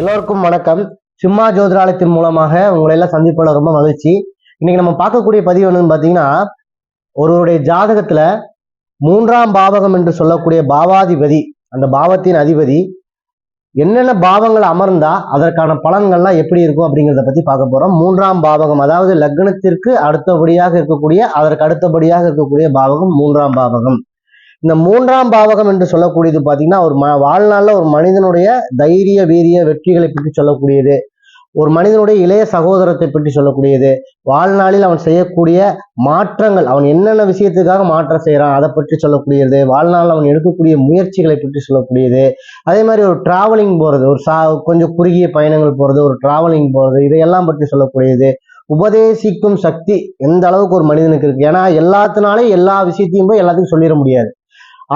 எல்லோருக்கும் வணக்கம். சும்மா ஜோதிராலயத்தின் மூலமாக உங்களை எல்லாம் சந்திப்பதில் ரொம்ப மகிழ்ச்சி. இன்னைக்கு நம்ம பார்க்கக்கூடிய பதிவு என்னன்னு பார்த்தீங்கன்னா ஒருவருடைய ஜாதகத்துல மூன்றாம் பாவகம் என்று சொல்லக்கூடிய பாவாதிபதி அந்த பாவத்தின் அதிபதி என்னென்ன பாவங்கள் அமர்ந்தா அதற்கான பலன்கள்லாம் எப்படி இருக்கும் அப்படிங்கிறத பத்தி பார்க்க போறோம். மூன்றாம் பாவகம் அதாவது லக்னத்திற்கு அடுத்தபடியாக இருக்கக்கூடிய அதற்கு அடுத்தபடியாக இருக்கக்கூடிய பாவகம் மூன்றாம் பாவகம். இந்த மூன்றாம் பாவகம் என்று சொல்லக்கூடியது பார்த்தீங்கன்னா ஒரு ம வாழ்நாளில் ஒரு மனிதனுடைய தைரிய வீரிய வெற்றிகளை பற்றி சொல்லக்கூடியது. ஒரு மனிதனுடைய இளைய சகோதரத்தை பற்றி சொல்லக்கூடியது. வாழ்நாளில் அவன் செய்யக்கூடிய மாற்றங்கள் அவன் என்னென்ன விஷயத்துக்காக மாற்றம் செய்கிறான் அதை பற்றி சொல்லக்கூடியது. வாழ்நாளில் அவன் எடுக்கக்கூடிய முயற்சிகளை பற்றி சொல்லக்கூடியது. அதே மாதிரி ஒரு டிராவலிங் போகிறது ஒரு சா கொஞ்சம் குறுகிய பயணங்கள் போகிறது ஒரு டிராவலிங் போகிறது இதையெல்லாம் பற்றி சொல்லக்கூடியது. உபதேசிக்கும் சக்தி எந்த அளவுக்கு ஒரு மனிதனுக்கு இருக்கு? ஏன்னா எல்லாத்தினாலே எல்லா விஷயத்தையும் போய் எல்லாத்துக்கும் சொல்லிட முடியாது.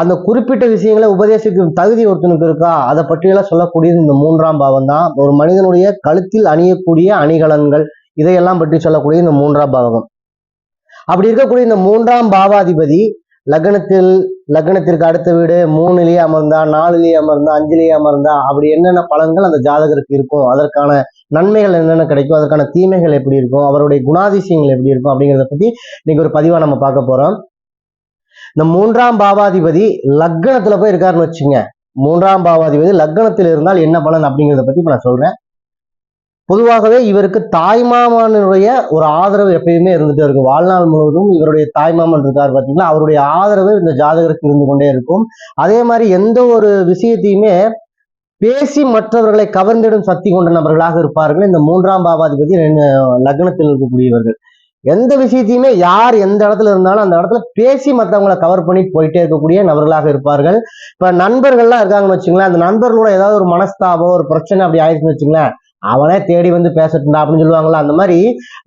அந்த குறிப்பிட்ட விஷயங்களை உபதேசிக்கும் தகுதி ஒருத்தனுக்கு இருக்கா? அதை பற்றியெல்லாம் சொல்லக்கூடியது இந்த மூன்றாம் பாவம் தான் ஒரு மனிதனுடைய கழுத்தில் அணியக்கூடிய அணிகலன்கள் இதையெல்லாம் பற்றி சொல்லக்கூடிய இந்த மூன்றாம் பாவகம். அப்படி இருக்கக்கூடிய இந்த மூன்றாம் பாவாதிபதி லக்னத்தில் லக்னத்திற்கு அடுத்த வீடு மூணுலேயே அமர்ந்தா நாலுலேயே அமர்ந்தா அஞ்சுலேயே அமர்ந்தா அப்படி என்னென்ன பலன்கள் அந்த ஜாதகருக்கு இருக்கும்? அதற்கான நன்மைகள் என்னென்ன கிடைக்கும்? அதற்கான தீமைகள் எப்படி இருக்கும்? அவருடைய குணாதிசயங்கள் எப்படி இருக்கும்? அப்படிங்கிறத பத்தி இன்னைக்கு ஒரு பதிவா நம்ம பார்க்க போறோம். இந்த மூன்றாம் பாவாதிபதி லக்னத்துல போய் இருக்காருன்னு வச்சுங்க மூன்றாம் பாவாதிபதி லக்னத்தில் இருந்தால் என்ன பலன் அப்படிங்கிறத பத்தி இப்ப நான் சொல்றேன். பொதுவாகவே இவருக்கு தாய்மாமனுடைய ஒரு ஆதரவு எப்பயுமே இருந்துட்டே இருக்கும். வாழ்நாள் முழுவதும் இவருடைய தாய்மாமன் இருக்கார் பார்த்தீங்கன்னா அவருடைய ஆதரவு இந்த ஜாதகருக்கு இருந்து கொண்டே இருக்கும். அதே மாதிரி எந்த ஒரு விஷயத்தையுமே பேசி மற்றவர்களை கவர்ந்திடும் சக்தி கொண்ட நபர்களாக இருப்பார்கள். இந்த மூன்றாம் பாவாதிபதி லக்னத்தில் இருக்கக்கூடியவர்கள். எந்த விஷயத்தையுமே யார் எந்த இடத்துல இருந்தாலும் அந்த இடத்துல பேசி மற்றவங்களை கவர் பண்ணி போயிட்டே இருக்கக்கூடிய நபர்களாக இருப்பார்கள். இப்ப நண்பர்கள்லாம் இருக்காங்கன்னு வச்சுங்களேன் அந்த நண்பர்களோட ஏதாவது ஒரு மனஸ்தாபம் ஒரு பிரச்சனை அப்படி ஆயிடுச்சுன்னு வச்சுங்களேன் அவனே தேடி வந்து பேசட்டுண்டா அப்படின்னு சொல்லுவாங்களா அந்த மாதிரி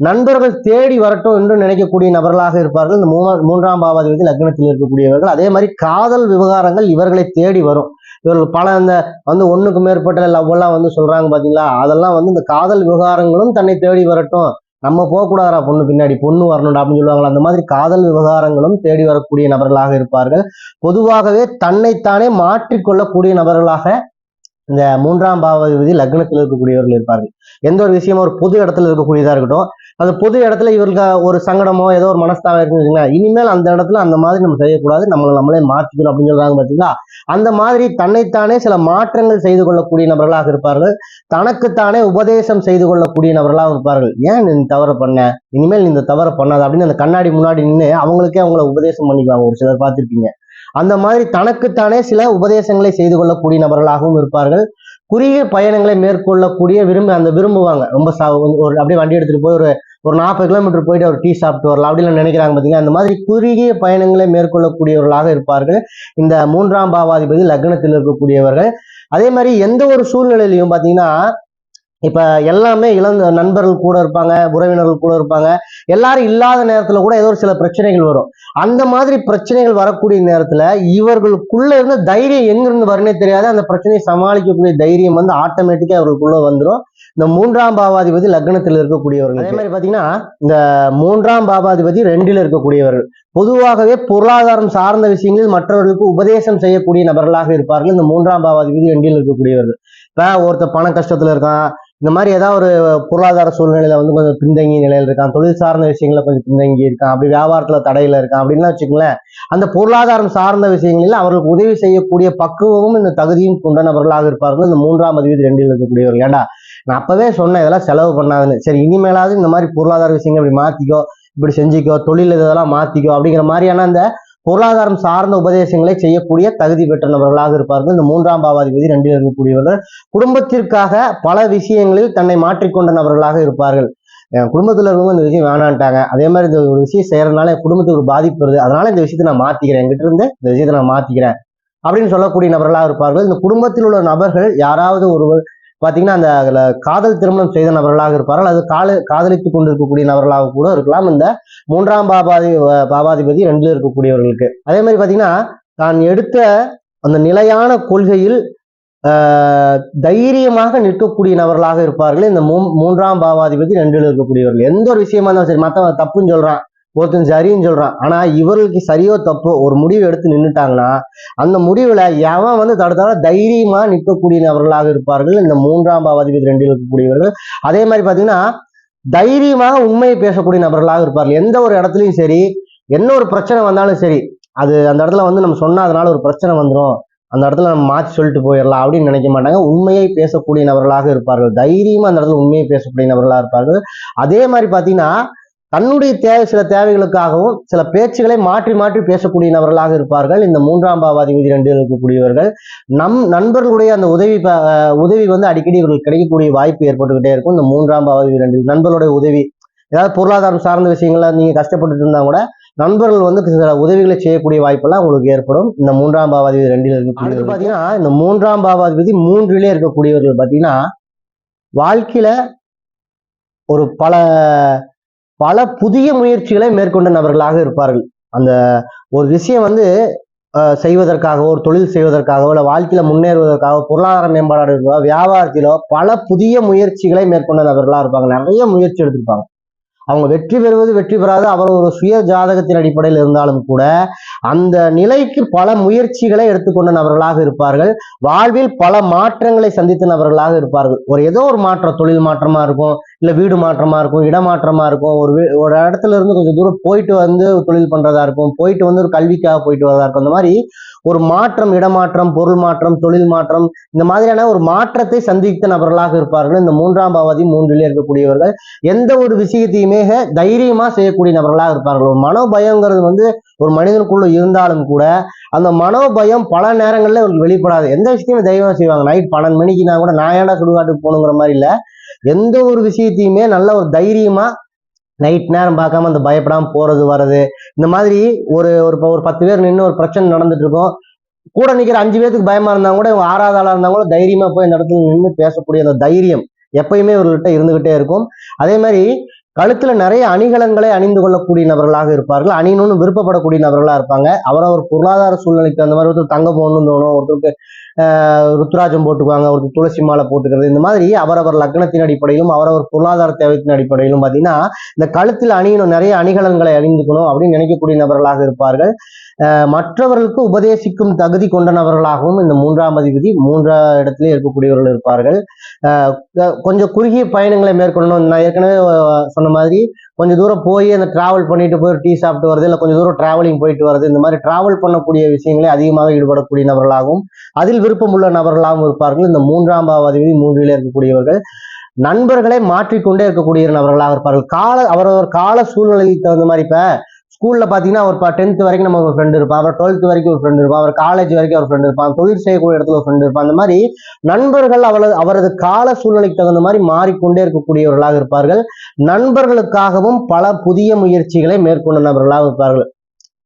நண்பர்கள் தேடி வரட்டும் என்று நினைக்கக்கூடிய நபர்களாக இருப்பார்கள். இந்த மூணா மூன்றாம் பாவாதிபதி லக்னத்தில் இருக்கக்கூடியவர்கள். அதே மாதிரி காதல் விவகாரங்கள் இவர்களை தேடி வரும். இவர்கள் பல அந்த வந்து ஒண்ணுக்கு மேற்பட்ட லவ் எல்லாம் வந்து சொல்றாங்க பாத்தீங்களா? அதெல்லாம் வந்து இந்த காதல் விவகாரங்களும் தன்னை தேடி வரட்டும். நம்ம போகக்கூடாதா பொண்ணு பின்னாடி பொண்ணு வரணும்டா அப்படின்னு சொல்லுவாங்களா அந்த மாதிரி காதல் விவகாரங்களும் தேடி வரக்கூடிய நபர்களாக இருப்பார்கள். பொதுவாகவே தன்னைத்தானே மாற்றிக்கொள்ளக்கூடிய நபர்களாக இந்த மூன்றாம் பாவாதிபதி லக்னத்தில் இருக்கக்கூடியவர்கள் இருப்பார்கள். எந்த ஒரு விஷயமும் ஒரு பொது இடத்துல இருக்கக்கூடியதா இருக்கட்டும் அந்த பொது இடத்துல இவருக்கு ஒரு சங்கடமோ ஏதோ ஒரு மனஸ்தாபம் இருக்குன்னு இனிமேல் அந்த இடத்துல அந்த மாதிரி நம்ம செய்யக்கூடாது. நம்மளை நம்மளே மாற்றிக்கணும் அப்படின்னு சொல்றாங்க பார்த்தீங்களா அந்த மாதிரி தன்னைத்தானே சில மாற்றங்கள் செய்து கொள்ளக்கூடிய நபர்களாக இருப்பார்கள். தனக்குத்தானே உபதேசம் செய்து கொள்ளக்கூடிய நபர்களாக இருப்பார்கள். ஏன் நீ தவறு பண்ண? இனிமேல் நீ இந்த தவறு பண்ணாத அப்படின்னு அந்த கண்ணாடி முன்னாடி நின்று அவங்களுக்கே அவங்கள உபதேசம் பண்ணிக்குவாங்க. ஒரு சிலர் பார்த்துருப்பீங்க. அந்த மாதிரி தனக்குத்தானே சில உபதேசங்களை செய்து கொள்ளக்கூடிய நபர்களாகவும் இருப்பார்கள். குறுகிய பயணங்களை மேற்கொள்ளக்கூடிய விரும்பி அந்த விரும்புவாங்க. ரொம்ப சா ஒரு அப்படியே வண்டி எடுத்துகிட்டு போய் ஒரு ஒரு நாற்பது கிலோமீட்டர் போயிட்டு ஒரு டீ சாப்பிட்டு வரலாம் அப்படின்னு நினைக்கிறாங்க பார்த்தீங்கன்னா அந்த மாதிரி குறுகிய பயணங்களை மேற்கொள்ளக்கூடியவர்களாக இருப்பார்கள். இந்த மூன்றாம் பாவாதிபதி லக்னத்தில் இருக்கக்கூடியவர்கள். அதே மாதிரி எந்த ஒரு சூழ்நிலையிலையும் பார்த்தீங்கன்னா இப்போ எல்லாமே இளந்த நண்பர்கள் கூட இருப்பாங்க உறவினர்கள் கூட இருப்பாங்க. எல்லாரும் இல்லாத நேரத்தில் கூட ஏதோ ஒரு சில பிரச்சனைகள் வரும். அந்த மாதிரி பிரச்சனைகள் வரக்கூடிய நேரத்தில் இவர்களுக்குள்ள இருந்து தைரியம் எங்கிருந்து வரனே தெரியாது. அந்த பிரச்சனையை சமாளிக்கக்கூடிய தைரியம் வந்து ஆட்டோமேட்டிக்காக அவர்களுக்குள்ள வந்துடும் இந்த மூன்றாம் பாவாதிபதி லக்னத்தில் இருக்கக்கூடியவர்கள். அதே மாதிரி பார்த்தீங்கன்னா இந்த மூன்றாம் பாவாதிபதி ரெண்டில் இருக்கக்கூடியவர்கள். பொதுவாகவே பொருளாதாரம் சார்ந்த விஷயங்களில் மற்றவர்களுக்கு உபதேசம் செய்யக்கூடிய நபர்களாக இருப்பார்கள். இந்த மூன்றாம் பாவாதிபதி ரெண்டில் இருக்கக்கூடியவர்கள். இப்போ ஒருத்தர் பண கஷ்டத்துல இருக்கான் இந்த மாதிரி ஏதாவது ஒரு பொருளாதார சூழ்நிலையில வந்து கொஞ்சம் பின்தங்கிய நிலையில இருக்கான் தொழில் சார்ந்த விஷயங்கள கொஞ்சம் பின்தங்கி இருக்கான் அப்படி வியாபாரத்துல தடையில இருக்கான் அப்படின்லாம் வச்சுக்கோங்களேன். அந்த பொருளாதாரம் சார்ந்த விஷயங்களில் அவர்களுக்கு உதவி செய்யக்கூடிய பக்குவமும் இந்த தகுதியும் கொண்ட நபர்களாக இருப்பார்கள். இந்த மூன்றாம் அதிபதி ரெண்டில் இருக்கக்கூடியவர் ஏண்டா நான் அப்பவே சொன்னேன் இதெல்லாம் செலவு பண்ணாதுன்னு. சரி இனிமேலாவது இந்த மாதிரி பொருளாதார விஷயங்கள் இப்படி மாத்திக்கோ இப்படி செஞ்சுக்கோ தொழில் இதெல்லாம் மாத்திக்கோ அப்படிங்கிற மாதிரியான அந்த பொருளாதாரம் சார்ந்த உபதேசங்களை செய்யக்கூடிய தகுதி பெற்ற நபர்களாக இருப்பார்கள். இந்த மூன்றாம் பாவாதிபதி ரெண்டில் இருக்கக்கூடியவர்கள். குடும்பத்திற்காக பல விஷயங்களில் தன்னை மாற்றிக்கொண்ட நபர்களாக இருப்பார்கள். என் குடும்பத்துல இருக்கவங்க இந்த விஷயம் வேணான்ட்டாங்க. அதே மாதிரி இந்த ஒரு விஷயம் செய்யறதுனால என் குடும்பத்துக்கு ஒரு பாதிப்பு வருது. அதனால இந்த விஷயத்தை நான் மாத்திக்கிறேன். என்கிட்ட இருந்து இந்த விஷயத்தை நான் மாத்திக்கிறேன். அப்படின்னு சொல்லக்கூடிய நபர்களாக இருப்பார்கள். இந்த குடும்பத்தில் உள்ள நபர்கள் யாராவது ஒருவர் பாத்தீங்கன்னா அந்த அதுல காதல் திருமணம் செய்த நபர்களாக இருப்பார்கள். அது கால காதலித்துக் கொண்டிருக்கக்கூடிய நபர்களாக கூட இருக்கலாம். இந்த மூன்றாம் பாபாதி பாபாதிபதி ரெண்டுல இருக்கக்கூடியவர்களுக்கு. அதே மாதிரி பாத்தீங்கன்னா தான் எடுத்த அந்த நிலையான கொள்கையில் ஆஹ், தைரியமாக நிற்கக்கூடிய நபர்களாக இருப்பார்கள். இந்த மூ மூன்றாம் பாவாதிபதி ரெண்டில் இருக்கக்கூடியவர்கள். எந்த ஒரு விஷயமா இருந்தாலும் சரி மத்தவன் தப்புன்னு சொல்றான். ஒருத்தன் சரின்னு சொல்றான். ஆனா இவர்களுக்கு சரியோ தப்போ ஒரு முடிவு எடுத்து நின்றுட்டாங்கன்னா அந்த முடிவுல எவன் வந்து தடுத்தால தைரியமா நிற்கக்கூடிய நபர்களாக இருப்பார்கள். இந்த மூன்றாம் பாவாதிபதி ரெண்டில் இருக்கக்கூடியவர்கள். அதே மாதிரி பாத்தீங்கன்னா தைரியமாக உண்மையை பேசக்கூடிய நபர்களாக இருப்பார்கள். எந்த ஒரு இடத்துலயும் சரி என்ன ஒரு பிரச்சனை வந்தாலும் சரி அது அந்த இடத்துல வந்து நம்ம சொன்னா அதனால ஒரு பிரச்சனை வந்துடும் அந்த இடத்துல நம்ம மாற்றி சொல்லிட்டு போயிடலாம் அப்படின்னு நினைக்க மாட்டாங்க. உண்மையை பேசக்கூடிய நபர்களாக இருப்பார்கள். தைரியமா அந்த இடத்துல உண்மையை பேசக்கூடிய நபர்களாக இருப்பார்கள். அதே மாதிரி பாத்தீங்கன்னா தன்னுடைய தேவை சில தேவைகளுக்காகவும் சில பேச்சுகளை மாற்றி மாற்றி பேசக்கூடிய நபர்களாக இருப்பார்கள். இந்த மூன்றாம் பாவாதிபதி ரெண்டு இருக்கக்கூடியவர்கள். நம் நண்பர்களுடைய அந்த உதவி உதவி வந்து அடிக்கடி இவர்களுக்கு கிடைக்கக்கூடிய வாய்ப்பு ஏற்பட்டுக்கிட்டே இருக்கும். இந்த மூன்றாம் பாவாதிபதி ரெண்டு நண்பர்களுடைய உதவி ஏதாவது பொருளாதாரம் சார்ந்த விஷயங்கள்ல நீங்க கஷ்டப்பட்டுட்டு இருந்தா கூட நண்பர்கள் வந்து சில உதவிகளை செய்யக்கூடிய வாய்ப்பெல்லாம் உங்களுக்கு ஏற்படும். இந்த மூன்றாம் பாவாதிபதி ரெண்டில் இருக்கக்கூடிய பாத்தீங்கன்னா இந்த மூன்றாம் பாவாதிபதி மூன்றிலே இருக்கக்கூடியவர்கள் பாத்தீங்கன்னா வாழ்க்கையில ஒரு பல பல புதிய முயற்சிகளை மேற்கொண்ட நபர்களாக இருப்பார்கள். அந்த ஒரு விஷயம் வந்து அஹ், செய்வதற்காகவோ ஒரு தொழில் செய்வதற்காகவோ இல்லை வாழ்க்கையில முன்னேறுவதற்காக பொருளாதார மேம்பாடாக வியாபாரத்திலோ பல புதிய முயற்சிகளை மேற்கொண்ட நபர்களா இருப்பாங்க. நிறைய முயற்சி எடுத்திருப்பாங்க. அவங்க வெற்றி பெறுவது வெற்றி பெறாது. அவர் ஒரு சுய ஜாதகத்தின் அடிப்படையில் இருந்தாலும் கூட அந்த நிலைக்கு பல முயற்சிகளை எடுத்துக்கொண்ட நபர்களாக இருப்பார்கள். வாழ்வில் பல மாற்றங்களை சந்தித்த நபர்களாக இருப்பார்கள். ஒரு ஏதோ ஒரு மாற்றம் தொழில் மாற்றமா இருக்கும் இல்லை வீடு மாற்றமாக இருக்கும் இடமாற்றமாக இருக்கும். ஒரு ஒரு இடத்துல இருந்து கொஞ்சம் தூரம் போயிட்டு வந்து தொழில் பண்ணுறதா இருக்கும். போயிட்டு வந்து ஒரு கல்விக்காக போயிட்டு வரதா இருக்கும். அந்த மாதிரி ஒரு மாற்றம் இடமாற்றம் பொருள் மாற்றம் தொழில் மாற்றம் இந்த மாதிரியான ஒரு மாற்றத்தை சந்தித்த நபர்களாக இருப்பார்கள். இந்த மூன்றாம் பாவதி மூன்றிலே இருக்கக்கூடியவர்கள். எந்த ஒரு விஷயத்தையுமே தைரியமாக செய்யக்கூடிய நபர்களாக இருப்பார்கள். ஒரு மனோபயங்கிறது வந்து ஒரு மனிதனுக்குள்ள இருந்தாலும் கூட அந்த மனோபயம் பல நேரங்களில் வெளிப்படாது. எந்த விஷயத்தையுமே தைரியமா செய்வாங்க. நைட் பன்னெண்டு மணிக்குனா கூட நான் ஏன்டா சுடுகாட்டுக்கு போகணுங்கிற மாதிரி இல்லை. எந்த ஒரு விஷயத்தையுமே நல்ல ஒரு தைரியமா நைட் நேரம் பார்க்காம அந்த பயப்படாம போறது வர்றது இந்த மாதிரி ஒரு ஒரு ஒரு பத்து பேர் நின்று ஒரு பிரச்சனை நடந்துட்டு இருக்கும். கூட நிக்கிற அஞ்சு பேருக்கு பயமா இருந்தா கூட இவங்க ஆறாவது ஆளா இருந்தா கூட தைரியமா போய் இந்த இடத்துல நின்று பேசக்கூடிய அந்த தைரியம் எப்பயுமே இவர்கள்ட்ட இருந்துகிட்டே இருக்கும். அதே மாதிரி கழுத்துல நிறைய அணிகலன்களை அணிந்து கொள்ளக்கூடிய நபர்களாக இருப்பார்கள். அணியணும்னு விருப்பப்படக்கூடிய நபர்களா இருப்பாங்க. அவரவர் பொருளாதார சூழ்நிலைக்கு அந்த மாதிரி ஒருத்தர் தங்க போகணும்னு தோணும் ஒருத்தருக்கு ருத்ராஜம் போட்டுக்குவாங்க ஒருத்தர் துளசி மாலை போட்டுக்கிறது. இந்த மாதிரி அவரவர் லக்னத்தின் அடிப்படையிலும் அவரவர் பொருளாதார தேவைத்தின் அடிப்படையிலும் பார்த்தீங்கன்னா இந்த கழுத்தில் அணியணும் நிறைய அணிகலன்களை அணிந்துக்கணும் அப்படின்னு நினைக்கக்கூடிய நபர்களாக இருப்பார்கள். மற்றவர்களுக்கு உபதேசிக்கும் தகுதி கொண்ட நபர்களாகவும் இந்த மூன்றாம் அதிபதி மூன்றாம் இடத்திலே இருக்கக்கூடியவர்கள் இருப்பார்கள். கொஞ்சம் குறுகிய பயணங்களை மேற்கொள்ளணும். நான் ஏற்கனவே சொன்ன மாதிரி கொஞ்சம் தூரம் போய் அந்த டிராவல் பண்ணிட்டு போய் டீ சாப்பிட்டு வருது இல்லை கொஞ்சம் தூரம் டிராவலிங் போயிட்டு வருது இந்த மாதிரி டிராவல் பண்ணக்கூடிய விஷயங்களே அதிகமாக ஈடுபடக்கூடிய நபர்களாகவும் அதில் விருப்பம் உள்ள நபர்களாகவும் இருப்பார்கள். இந்த மூன்றாம் பாவாதிபதி மூன்றிலே இருக்கக்கூடியவர்கள். நண்பர்களை மாற்றிக்கொண்டே இருக்கக்கூடிய நபர்களாக இருப்பார்கள். கால அவரவர் கால சூழ்நிலைக்கு தகுந்த மாதிரி இப்போ ஸ்கூலில் பார்த்தீங்கன்னா ஒரு டென்த் வரைக்கும் நம்ம ஒரு ஃப்ரெண்ட் இருப்பான். அவர் டுவெல்த் வரைக்கும் ஒரு ஃப்ரெண்ட் இருப்பான். அவர் காலேஜ் வரைக்கும் ஒரு ஃப்ரெண்ட் இருப்பான். தொழில் செய்யக்கூடிய இடத்துல ஒரு ஃப்ரெண்ட் இருப்பான். அந்த மாதிரி நண்பர்கள் அவரது அவரது கால சூழ்நிலைக்கு தகுந்த மாதிரி மாறிக்கொண்டே இருக்கக்கூடியவர்களாக இருப்பார்கள். நண்பர்களுக்காகவும் பல புதிய முயற்சிகளை மேற்கொண்ட நபர்களாக இருப்பார்கள்.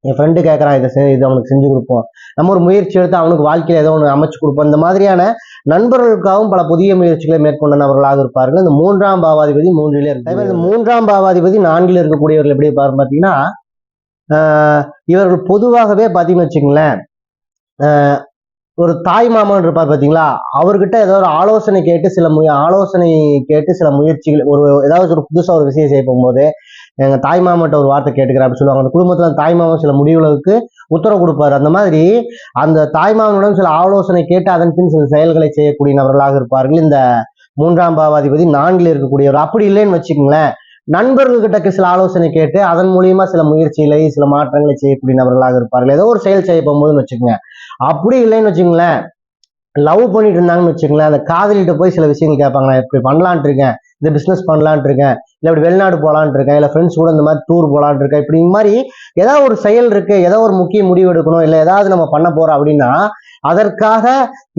என் ஃப்ரெண்டு கேட்குறான் இதை செய் இது அவனுக்கு செஞ்சு கொடுப்போம். நம்ம ஒரு முயற்சி எடுத்து அவனுக்கு வாழ்க்கையில் ஏதோ ஒன்று அமைச்சு கொடுப்போம். இந்த மாதிரியான நண்பர்களுக்காகவும் பல புதிய முயற்சிகளை மேற்கொண்ட நபர்களாக இருப்பார்கள். இந்த மூன்றாம் பாவாதிபதி மூன்றிலே இருக்கு. இந்த மூன்றாம் பாவாதிபதி நான்கில் இருக்கக்கூடியவர்கள் எப்படி இருப்பார் பார்த்தீங்கன்னா இவர்கள் பொதுவாகவே பார்த்தீங்கன்னு வச்சுங்களேன் ஒரு தாய் மாமன் இருப்பார் பார்த்தீங்களா அவர்கிட்ட ஏதோ ஒரு ஆலோசனை கேட்டு சில முய ஆலோசனை கேட்டு சில முயற்சிகள் ஒரு ஏதாவது ஒரு புதுசாக ஒரு விஷயம் செய்ய போகும்போது எங்கள் தாய் மாமன்ட்ட ஒரு வார்த்தை கேட்டுக்கிறேன் அப்படின்னு சொல்லுவாங்க. அந்த குடும்பத்தில் தாய் மாமன் சில முடிவுகளுக்கு உத்தரவு கொடுப்பாரு. அந்த மாதிரி அந்த தாய் மாமனுடன் சில ஆலோசனை கேட்டு அதன் பின் சில செயல்களை செய்யக்கூடிய நபர்களாக இருப்பார்கள். இந்த மூன்றாம் பாவாதிபதி நான்கில் இருக்கக்கூடியவர். அப்படி இல்லைன்னு வச்சுக்கோங்களேன் நண்பர்கள்கிட்ட சில ஆலோசனை கேட்டு அதன் மூலியமா சில முயற்சிகளை சில மாற்றங்களை செய்யக்கூடிய நபர்களாக இருப்பார்கள். ஏதோ ஒரு செயல் செய்ய போகும்போதுன்னு வச்சுக்கோங்க. அப்படி இல்லைன்னு வச்சுங்களேன் லவ் பண்ணிட்டு இருந்தாங்கன்னு வச்சுக்கோங்களேன் அந்த காதலிட்ட போய் சில விஷயங்கள் கேட்பாங்க. நான் இப்படி பண்ணலான்ட்டு இருக்கேன். இந்த பிஸ்னஸ் பண்ணலான் இருக்கேன். இல்லை இப்படி வெளிநாடு போகலான் இருக்கேன். இல்லை ஃப்ரெண்ட்ஸ் கூட இந்த மாதிரி டூர் போகலான் இருக்கேன். இப்படி இந்த மாதிரி ஏதாவது ஒரு செயல் இருக்கு. ஏதோ ஒரு முக்கிய முடிவு எடுக்கணும். இல்லை ஏதாவது நம்ம பண்ண போறோம் அப்படின்னா அதற்காக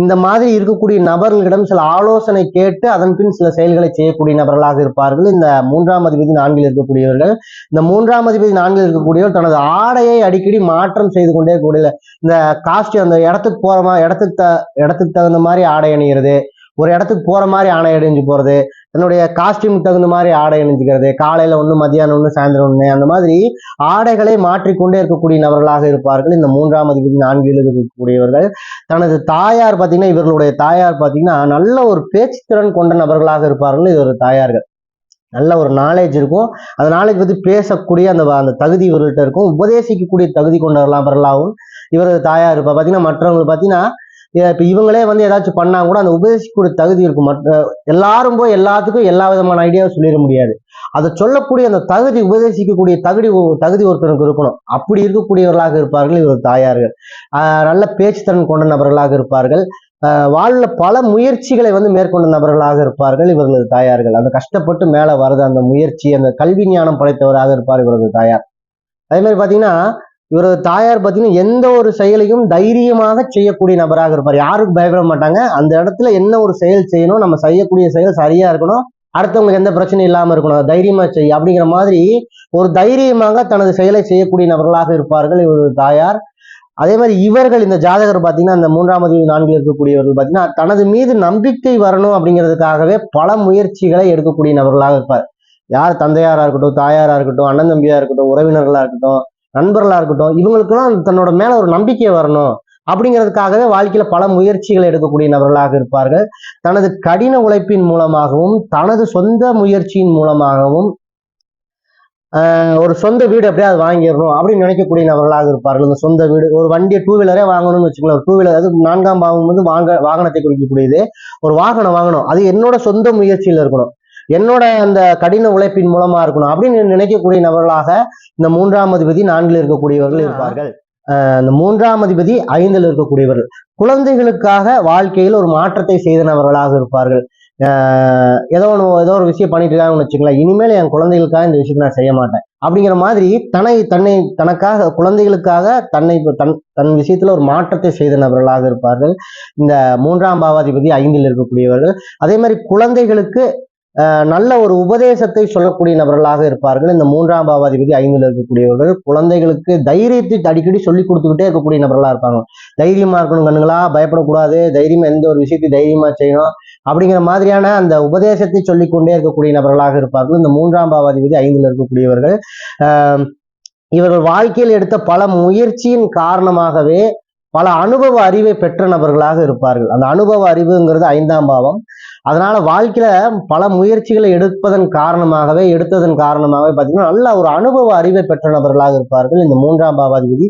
இந்த மாதிரி இருக்கக்கூடிய நபர்களிடம் சில ஆலோசனை கேட்டு அதன் பின் சில செயல்களை செய்யக்கூடிய நபர்களாக இருப்பார்கள். இந்த மூன்றாம் அதிபதி நான்கில் இருக்கக்கூடியவர்கள். இந்த மூன்றாம் அதிபதி நான்கில் இருக்கக்கூடியவர் தனது ஆடையை அடிக்கடி மாற்றம் செய்து கொண்டே கூடிய இந்த காஸ்ட் அந்த இடத்துக்கு போகிற மாதிரி இடத்துக்கு த இடத்துக்கு தகுந்த மாதிரி ஆடை அணிகிறது ஒரு இடத்துக்கு போகிற மாதிரி ஆடை அணிஞ்சு போகிறது தன்னுடைய காஸ்டியூமுக்கு தகுந்த மாதிரி ஆடை அணிஞ்சுக்கிறது காலையில் ஒன்று மதியானம் ஒன்று சாயந்தரம் ஒன்று அந்த மாதிரி ஆடைகளை மாற்றிக்கொண்டே இருக்கக்கூடிய நபர்களாக இருப்பார்கள். இந்த மூன்றாம் அதிபதி நான்கில் இருக்கக்கூடியவர்கள். தனது தாயார் பார்த்தீங்கன்னா இவர்களுடைய தாயார் பார்த்தீங்கன்னா நல்ல ஒரு பேச்சு திறன் கொண்ட நபர்களாக இருப்பார்கள். இவர் தாயார்கள். நல்ல ஒரு நாலேஜ் இருக்கும். அந்த நாலேஜ் பற்றி பேசக்கூடிய அந்த அந்த தகுதி இவர்கள்ட்ட இருக்கும். உபதேசிக்கக்கூடிய தகுதி கொண்டவர்களாம் அவர்களாகவும் இவரது தாயார் இருப்பா பார்த்தீங்கன்னா மற்றவங்க பார்த்தீங்கன்னா இப்போ இவங்களே வந்து ஏதாச்சும் பண்ணா கூட அந்த உபதேசிக்கூடிய தகுதி இருக்கும். மற்ற எல்லாரும் போய் எல்லாத்துக்கும் எல்லா விதமான ஐடியாவும் சொல்லிட முடியாது. அதை சொல்லக்கூடிய அந்த தகுதி உபதேசிக்கக்கூடிய தகுதி தகுதி ஒருத்தருக்கு இருக்கணும். அப்படி இருக்கக்கூடியவர்களாக இருப்பார்கள் இவர் தாயார்கள். ஆஹ் நல்ல பேச்சுத்திறன் கொண்ட நபர்களாக இருப்பார்கள். ஆஹ் வாழ்ல பல முயற்சிகளை வந்து மேற்கொண்ட நபர்களாக இருப்பார்கள் இவர்களது தாயார்கள். அந்த கஷ்டப்பட்டு மேலே வர்றது அந்த முயற்சி அந்த கல்வி ஞானம் படைத்தவராக இருப்பார் இவரது தாயார். அதே மாதிரி பார்த்தீங்கன்னா இவரது தாயார் பார்த்தீங்கன்னா எந்த ஒரு செயலையும் தைரியமாக செய்யக்கூடிய நபராக இருப்பார். யாருக்கும் பயப்பட மாட்டாங்க. அந்த இடத்துல என்ன ஒரு செயல் செய்யணும் நம்ம செய்யக்கூடிய செயல் சரியா இருக்கணும் அடுத்தவங்களுக்கு எந்த பிரச்சனையும் இல்லாமல் இருக்கணும். தைரியமாக தைரியமா செய்ய அப்படிங்கிற மாதிரி ஒரு தைரியமாக தனது செயலை செய்யக்கூடிய நபர்களாக இருப்பார்கள் இவரது தாயார். அதே மாதிரி இவர்கள் இந்த ஜாதகர் பார்த்தீங்கன்னா அந்த மூன்றாம் அதிவு நான்கில் இருக்கக்கூடியவர்கள் பார்த்தீங்கன்னா தனது மீது நம்பிக்கை வரணும் அப்படிங்கிறதுக்காகவே பல முயற்சிகளை எடுக்கக்கூடிய நபர்களாக இருப்பார். யார் தந்தையாரா இருக்கட்டும் தாயாரா இருக்கட்டும் அண்ணன் தம்பியா இருக்கட்டும் உறவினர்களா இருக்கட்டும் நண்பர்களாக இருக்கட்டும் இவங்களுக்குலாம் தன்னோட மேலே ஒரு நம்பிக்கை வரணும் அப்படிங்கிறதுக்காகவே வாழ்க்கையில் பல முயற்சிகளை எடுக்கக்கூடிய நபர்களாக இருப்பார்கள். தனது கடின உழைப்பின் மூலமாகவும் தனது சொந்த முயற்சியின் மூலமாகவும் ஒரு சொந்த வீடு எப்படியாவது வாங்கிடணும் அப்படின்னு நினைக்கக்கூடிய நபர்களாக இருப்பார்கள். இந்த சொந்த வீடு ஒரு வண்டியை டூ வீலரே வாங்கணும்னு வச்சுக்கலாம் ஒரு டூ வீலர் அது நான்காம் பாவம் வந்து வாங்க வாகனத்தை குறிக்கக்கூடியது. ஒரு வாகனம் வாங்கணும். அது என்னோட சொந்த முயற்சியில் இருக்கணும். என்னோட அந்த கடின உழைப்பின் மூலமா இருக்கணும் அப்படின்னு நினைக்கக்கூடிய நபர்களாக இந்த மூன்றாம் அதிபதி நான்கில் இருக்கக்கூடியவர்கள் இருப்பார்கள். இந்த மூன்றாம் அதிபதி ஐந்தில் இருக்கக்கூடியவர்கள். குழந்தைகளுக்காக வாழ்க்கையில் ஒரு மாற்றத்தை செய்த நபர்களாக இருப்பார்கள். ஏதோ ஒன்று ஏதோ ஒரு விஷயம் பண்ணிட்டு இருக்காங்கன்னு வச்சுக்கலாம் இனிமேல் என் குழந்தைகளுக்காக இந்த விஷயத்தை நான் செய்ய மாட்டேன். அப்படிங்கிற மாதிரி தன்னை தன்னை தனக்காக குழந்தைகளுக்காக தன்னை தன் தன் விஷயத்துல ஒரு மாற்றத்தை செய்த நபர்களாக இருப்பார்கள். இந்த மூன்றாம் பாவாதிபதி ஐந்தில் இருக்கக்கூடியவர்கள். அதே மாதிரி குழந்தைகளுக்கு நல்ல ஒரு உபதேசத்தை சொல்லக்கூடிய நபர்களாக இருப்பார்கள். இந்த மூன்றாம் பாவாதிபதி ஐந்தில் இருக்கக்கூடியவர்கள். குழந்தைகளுக்கு தைரியத்தை அடிக்கடி சொல்லி கொடுத்துக்கிட்டே இருக்கக்கூடிய நபர்களா இருப்பாங்க. தைரியமா இருக்கணும் கண்ணுங்களா பயப்படக்கூடாது. தைரியமா எந்த ஒரு விஷயத்தை தைரியமா செய்யணும். அப்படிங்கிற மாதிரியான அந்த உபதேசத்தை சொல்லிக்கொண்டே இருக்கக்கூடிய நபர்களாக இருப்பார்கள். இந்த மூன்றாம் பாவாதிபதி ஐந்தில் இருக்கக்கூடியவர்கள். இவர்கள் வாழ்க்கையில் எடுத்த பல முயற்சியின் காரணமாகவே பல அனுபவ அறிவை பெற்ற நபர்களாக இருப்பார்கள். அந்த அனுபவ அறிவுங்கிறது ஐந்தாம் பாவம். அதனால வாழ்க்கையில பல முயற்சிகளை எடுப்பதன் காரணமாகவே எடுத்ததன் காரணமாகவே பார்த்தீங்கன்னா நல்ல ஒரு அனுபவ அறிவை பெற்ற நபர்களாக இருப்பார்கள். இந்த மூன்றாம் பாவாதிபதி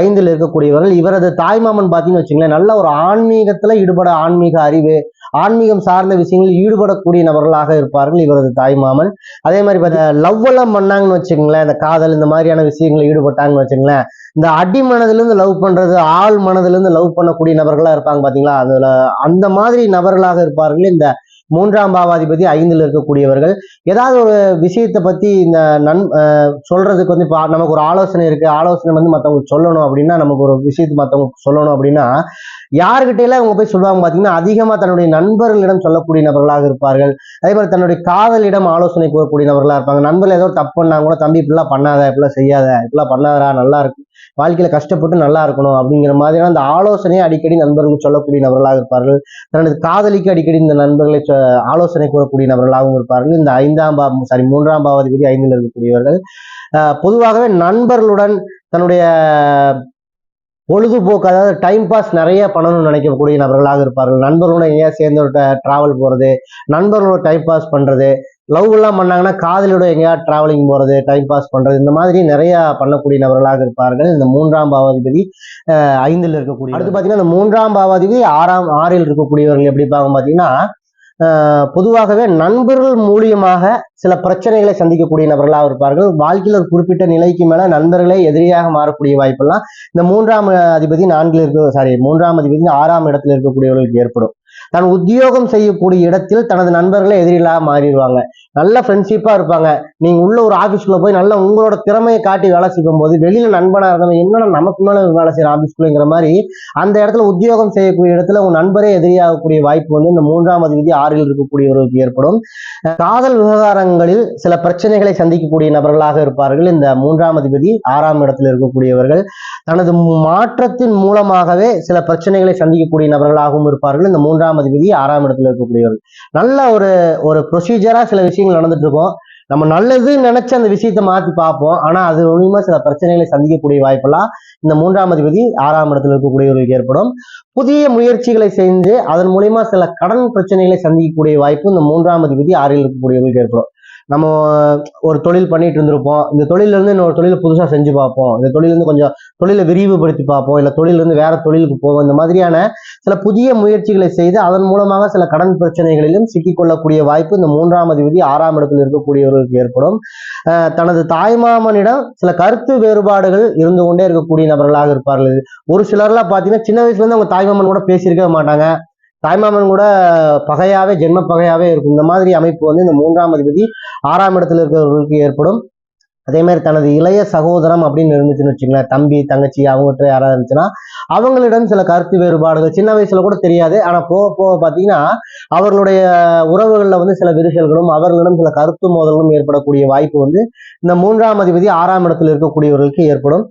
ஐந்தில் இருக்கக்கூடியவர்கள். இவரது தாய்மாமன் பார்த்தீங்கன்னு வச்சுங்களேன் நல்ல ஒரு ஆன்மீகத்துல ஈடுபட ஆன்மீக அறிவு ஆன்மீகம் சார்ந்த விஷயங்களில் ஈடுபடக்கூடிய நபர்களாக இருப்பார்கள் இவரது தாய்மாமன் அதே மாதிரி பார்த்தீங்கன்னா லவ் எல்லாம் பண்ணாங்கன்னு வச்சுக்கோங்களேன் இந்த காதல் இந்த மாதிரியான விஷயங்களில் ஈடுபட்டாங்கன்னு வச்சுங்களேன் இந்த அடி மனதிலிருந்து லவ் பண்றது ஆள் மனதிலிருந்து லவ் பண்ணக்கூடிய நபர்களாக இருப்பாங்க பார்த்தீங்களா அதுல அந்த மாதிரி நபர்களாக இருப்பார்கள் இந்த மூன்றாம் பாவாதிபதி ஐந்தில் இருக்கக்கூடியவர்கள். ஏதாவது ஒரு விஷயத்தை பத்தி இந்த நன் சொல்கிறதுக்கு சொல்றதுக்கு வந்து இப்போ நமக்கு ஒரு ஆலோசனை இருக்கு. ஆலோசனை வந்து மற்றவங்களுக்கு சொல்லணும் அப்படின்னா நமக்கு ஒரு விஷயத்தை மற்றவங்களுக்கு சொல்லணும் அப்படின்னா யாருக்கிட்ட எல்லாம் அவங்க போய் சொல்லுவாங்க பாத்தீங்கன்னா அதிகமா தன்னுடைய நண்பர்களிடம் சொல்லக்கூடிய நபர்களாக இருப்பார்கள். அதே மாதிரி தன்னுடைய காதலிடம் ஆலோசனை கூறக்கூடிய நபர்களாக இருப்பாங்க. நண்பர்கள் ஏதோ தப்பு பண்ணா கூட தம்பி இப்படிலாம் பண்ணாத இப்படிலாம் செய்யாத இப்படிலாம் பண்ணாதரா நல்லா இருக்கு. வாழ்க்கையில கஷ்டப்பட்டு நல்லா இருக்கணும் அப்படிங்கிற மாதிரியான அந்த ஆலோசனையை அடிக்கடி நண்பர்கள் சொல்லக்கூடிய நபர்களாக இருப்பார்கள். தனது காதலிக்கு அடிக்கடி இந்த நண்பர்களை ஆலோசனை கூறக்கூடிய நபர்களாகவும் இருப்பார்கள். இந்த ஐந்தாம் பாவம் சாரி மூன்றாம் பாவாதிபதி ஐந்தில் இருக்கக்கூடியவர்கள். அஹ் பொதுவாகவே நண்பர்களுடன் தன்னுடைய பொழுதுபோக்கு அதாவது டைம் பாஸ் நிறைய பண்ணணும்னு நினைக்கக்கூடிய நபர்களாக இருப்பார்கள். நண்பர்களோட ஏன் சேர்ந்து டிராவல் போறது நண்பர்களோட டைம் பாஸ் பண்றது லவ் எல்லாம் பண்ணாங்கன்னா காதலியோட எங்கேயா டிராவலிங் போகிறது டைம் பாஸ் பண்ணுறது இந்த மாதிரி நிறையா பண்ணக்கூடிய நபர்களாக இருப்பார்கள். இந்த மூன்றாம் பாவாதிபதி ஐந்தில் இருக்கக்கூடிய அடுத்து பார்த்தீங்கன்னா இந்த மூன்றாம் பாவாதிபதி ஆறாம் ஆறில் இருக்கக்கூடியவர்கள் எப்படி பார்க்கும் பார்த்தீங்கன்னா பொதுவாகவே நண்பர்கள் மூலியமாக சில பிரச்சனைகளை சந்திக்கக்கூடிய நபர்களாக இருப்பார்கள். வாழ்க்கையில் ஒரு குறிப்பிட்ட நிலைக்கு மேலே நண்பர்களே எதிரியாக மாறக்கூடிய வாய்ப்பெல்லாம் இந்த மூன்றாம் அதிபதி நான்கில் இருக்க சாரி மூன்றாம் அதிபதி ஆறாம் இடத்துல இருக்கக்கூடியவர்களுக்கு ஏற்படும். தான் உத்தியோகம் செய்யக்கூடிய இடத்தில் தனது நண்பர்களே எதிரிகளாக மாறிடுவாங்க. நல்ல ஃப்ரெண்ட்ஷிப்பாக இருப்பாங்க. நீங்க உள்ள ஒரு ஆஃபீஸ்க்குள்ளே போய் நல்ல உங்களோட திறமையை காட்டி வேலை செய்யும் போது வெளியில நண்பனா இருந்தவங்க என்னென்ன நமக்கு மேல வேலை செய்கிற ஆபீஸ்க்குள்ளங்கிற மாதிரி அந்த இடத்துல உத்தியோகம் செய்யக்கூடிய இடத்துல உங்கள் நண்பரே எதிரியாகக்கூடிய வாய்ப்பு வந்து இந்த மூன்றாம் விதி ஆறில் இருக்கக்கூடியவர்களுக்கு ஏற்படும். காதல் விவகாரங்களில் சில பிரச்சனைகளை சந்திக்கக்கூடிய நபர்களாக இருப்பார்கள். இந்த மூன்றாம் அதிபதி ஆறாம் இடத்தில் இருக்கக்கூடியவர்கள். தனது மாற்றத்தின் மூலமாகவே சில பிரச்சனைகளை சந்திக்கக்கூடிய நபர்களாகவும் இருப்பார்கள். இந்த மூன்றாம் அதிபதி ஆறாம் இடத்துல இருக்கக்கூடியவர்கள். நல்ல ஒரு ஒரு ப்ரொசீஜரா சில விஷயங்கள் நடந்துட்டு இருக்கும் நம்ம நல்லதுன்னு நினைச்சு அந்த விஷயத்த மாத்தி பார்ப்போம். ஆனா அது மூலியமா சில பிரச்சனைகளை சந்திக்கக்கூடிய வாய்ப்பெல்லாம் இந்த மூன்றாம் அதிபதி ஆறாம் இடத்தில் இருக்கக்கூடியவர்களுக்கு ஏற்படும். புதிய முயற்சிகளை செஞ்சு அதன் மூலியமா சில கடன் பிரச்சனைகளை சந்திக்கக்கூடிய வாய்ப்பு இந்த மூன்றாம் அதிபதி ஆறில் இருக்கக்கூடியவர்களுக்கு ஏற்படும். நம்ம ஒரு தொழில் பண்ணிட்டு இருந்திருப்போம். இந்த தொழிலேருந்து இன்னொரு தொழிலை புதுசாக செஞ்சு பார்ப்போம். இந்த தொழிலிருந்து கொஞ்சம் தொழிலை விரிவுபடுத்தி பார்ப்போம். இல்லை தொழிலிருந்து வேற தொழிலுக்கு போவோம். இந்த மாதிரியான சில புதிய முயற்சிகளை செய்து அதன் மூலமாக சில கடன் பிரச்சனைகளிலும் சிக்கிக்கொள்ளக்கூடிய வாய்ப்பு இந்த மூன்றாம் அதிபதி ஆறாம் இடத்தில் இருக்கக்கூடியவர்களுக்கு ஏற்படும். தனது தாய்மாமனிடம் சில கருத்து வேறுபாடுகள் இருந்து கொண்டே இருக்கக்கூடிய நபர்களாக இருப்பார்கள். ஒரு சிலர்லாம் பார்த்தீங்கன்னா சின்ன வயசுலேருந்து அவங்க தாய்மாமன் கூட பேசியிருக்கவே மாட்டாங்க. தாய்மாமன் கூட பகையாவே ஜென்ம பகையாவே இருக்கும். இந்த மாதிரி அமைப்பு வந்து இந்த மூன்றாம் அதிபதி ஆறாம் இடத்துல இருக்கிறவர்களுக்கு ஏற்படும். அதே மாதிரி தனது இளைய சகோதரம் அப்படின்னு இருந்துச்சுன்னு வச்சுங்களேன் தம்பி தங்கச்சி அவங்ககிட்ட யாராவது இருந்துச்சுன்னா அவங்களிடம் சில கருத்து வேறுபாடுகள் சின்ன வயசுல கூட தெரியாது. ஆனால் போக போக பார்த்தீங்கன்னா அவர்களுடைய உறவுகளில் வந்து சில விரிசல்களும் அவர்களிடம் சில கருத்து மோதல்களும் ஏற்படக்கூடிய வாய்ப்பு வந்து இந்த மூன்றாம் அதிபதி ஆறாம் இடத்தில் இருக்கக்கூடியவர்களுக்கு ஏற்படும்.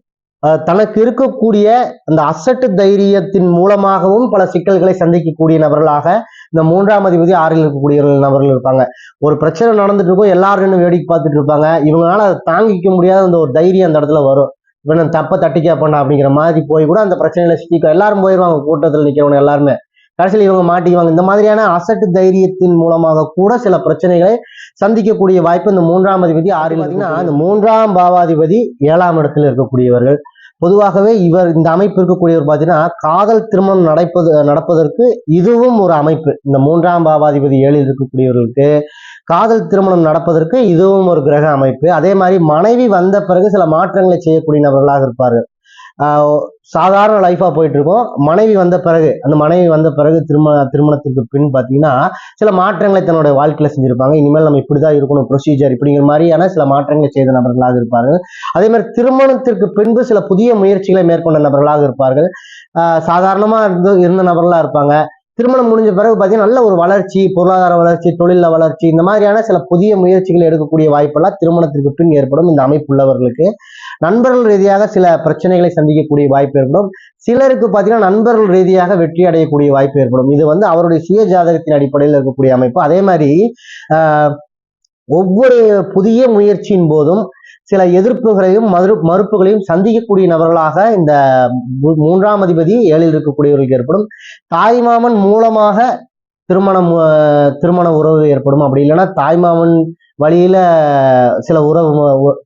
தனக்கு இருக்கக்கூடிய அந்த அசட்டு தைரியத்தின் மூலமாகவும் பல சிக்கல்களை சந்திக்கக்கூடிய நபர்களாக இந்த மூன்றாம் அதிபதி ஆறில் இருக்கக்கூடிய நபர்கள் இருப்பாங்க. ஒரு பிரச்சனை நடந்துட்டு இருக்கும் எல்லாரும் வேடிக்கை பார்த்துட்டு இருப்பாங்க. இவங்களால அதை தாங்கிக்க முடியாத அந்த ஒரு தைரியம் அந்த இடத்துல வரும். இவன் தப்ப தட்டிக்கா பண்ண அப்படிங்கிற மாதிரி போய் கூட அந்த பிரச்சனையில சிக்க எல்லாரும் போயிடுவாங்க கூட்டத்தில் நிற்கிறவங்க எல்லாருமே. கடைசியில் இவங்க மாட்டிக்குவாங்க. இந்த மாதிரியான அசட்டு தைரியத்தின் மூலமாக கூட சில பிரச்சனைகளை சந்திக்கக்கூடிய வாய்ப்பு இந்த மூன்றாம் அதிபதி ஆறில் பார்த்தீங்கன்னா அந்த மூன்றாம் பாவாதிபதி ஏழாம் இடத்தில் இருக்கக்கூடியவர்கள். பொதுவாகவே இவர் இந்த அமைப்பு இருக்கக்கூடியவர் பார்த்தீங்கன்னா காதல் திருமணம் நடப்பது நடப்பதற்கு இதுவும் ஒரு அமைப்பு. இந்த மூன்றாம் பாவாதிபதி ஏழில் இருக்கக்கூடியவர்களுக்கு காதல் திருமணம் நடப்பதற்கு இதுவும் ஒரு கிரக அமைப்பு. அதே மாதிரி மனைவி வந்த பிறகு சில மாற்றங்களை செய்யக்கூடிய நபர்களாக இருப்பார்கள். சாதாரண லைஃபாக போயிட்டு இருக்கோம் மனைவி வந்த பிறகு அந்த மனைவி வந்த பிறகு திருமண திருமணத்திற்கு பின் பார்த்தீங்கன்னா சில மாற்றங்களை தன்னுடைய வாழ்க்கையில் செஞ்சுருப்பாங்க. இனிமேல் நம்ம இப்படி தான் இருக்கணும் ப்ரொசீஜர் இப்படிங்கிற மாதிரியான சில மாற்றங்களை செய்த நபர்களாக இருப்பார்கள். அதே மாதிரி திருமணத்திற்கு பின்பு சில புதிய முயற்சிகளை மேற்கொண்ட நபர்களாக இருப்பார்கள். சாதாரணமாக இருந்து இருந்த நபர்களாக இருப்பாங்க. திருமணம் முடிஞ்ச பிறகு பார்த்தீங்கன்னா நல்ல ஒரு வளர்ச்சி பொருளாதார வளர்ச்சி தொழில வளர்ச்சி இந்த மாதிரியான சில புதிய முயற்சிகள் எடுக்கக்கூடிய வாய்ப்பெல்லாம் திருமணத்திற்கு பின் ஏற்படும் இந்த அமைப்பு உள்ளவர்களுக்கு நண்பர்கள் ரீதியாக சில பிரச்சனைகளை சந்திக்கக்கூடிய வாய்ப்பு ஏற்படும். சிலருக்கு பார்த்தீங்கன்னா நண்பர்கள் ரீதியாக வெற்றி அடையக்கூடிய வாய்ப்பு ஏற்படும். இது வந்து அவருடைய சுய ஜாதகத்தின் அடிப்படையில் இருக்கக்கூடிய அமைப்பு. அதே மாதிரி ஆஹ் ஒவ்வொரு புதிய முயற்சியின் போதும் சில எதிர்ப்புகளையும் மறு மறுப்புகளையும் சந்திக்கக்கூடிய நபர்களாக இந்த மூன்றாம் அதிபதி ஏழில் இருக்கக்கூடியவர்களுக்கு ஏற்படும். தாய்மாமன் மூலமாக திருமணம் திருமண உறவு ஏற்படும். அப்படி இல்லைன்னா தாய்மாமன் வழியில சில உறவு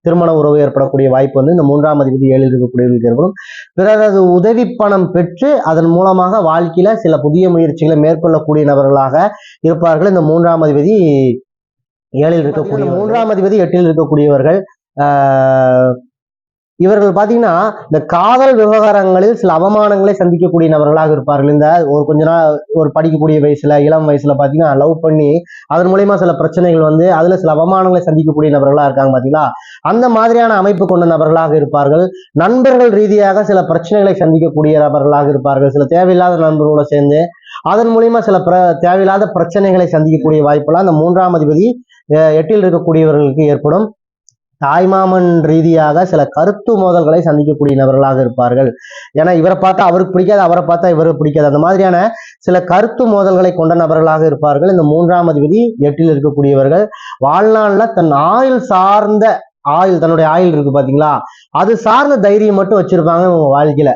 திருமண உறவு ஏற்படக்கூடிய வாய்ப்பு வந்து இந்த மூன்றாம் அதிபதி ஏழில் இருக்கக்கூடியவர்களுக்கு ஏற்படும். பிறரது உதவி பணம் பெற்று அதன் மூலமாக வாழ்க்கையில சில புதிய முயற்சிகளை மேற்கொள்ளக்கூடிய நபர்களாக இருப்பார்கள். இந்த மூன்றாம் அதிபதி ஏழில் இருக்கக்கூடிய மூன்றாம் அதிபதி எட்டில் இருக்கக்கூடியவர்கள். இவர்கள் பாத்தீங்கன்னா இந்த காதல் விவகாரங்களில் சில அவமானங்களை சந்திக்கக்கூடிய நபர்களாக இருப்பார்கள். இந்த ஒரு கொஞ்ச நாள் ஒரு படிக்கக்கூடிய வயசுல இளம் வயசுல பாத்தீங்கன்னா லவ் பண்ணி அதன் மூலியமா சில பிரச்சனைகள் வந்து அதுல சில அவமானங்களை சந்திக்கக்கூடிய நபர்களா இருக்காங்க பாத்தீங்களா? அந்த மாதிரியான அமைப்பு கொண்ட நபர்களாக இருப்பார்கள். நண்பர்கள் ரீதியாக சில பிரச்சனைகளை சந்திக்கக்கூடிய நபர்களாக இருப்பார்கள். சில தேவையில்லாத நண்பர்களோட சேர்ந்து அதன் மூலியமா சில பிர தேவையில்லாத பிரச்சனைகளை சந்திக்கக்கூடிய வாய்ப்பெல்லாம் அந்த மூன்றாம் அதிபதி அஹ், எட்டில் இருக்கக்கூடியவர்களுக்கு ஏற்படும். தாய்மாமன் ரீதியாக சில கருத்து மோதல்களை சந்திக்கக்கூடிய நபர்களாக இருப்பார்கள். ஏன்னா இவரை பார்த்தா அவருக்கு பிடிக்காது அவரை பார்த்தா இவருக்கு பிடிக்காது. அந்த மாதிரியான சில கருத்து மோதல்களை கொண்ட நபர்களாக இருப்பார்கள். இந்த மூன்றாம் அதிபதி எட்டில் இருக்கக்கூடியவர்கள். வாழ்நாளில் தன் ஆயுள் சார்ந்த ஆயுள் தன்னுடைய ஆயுள் இருக்கு பாத்தீங்களா? அது சார்ந்த தைரியம் மட்டும் வச்சிருப்பாங்க இவங்க வாழ்க்கையில.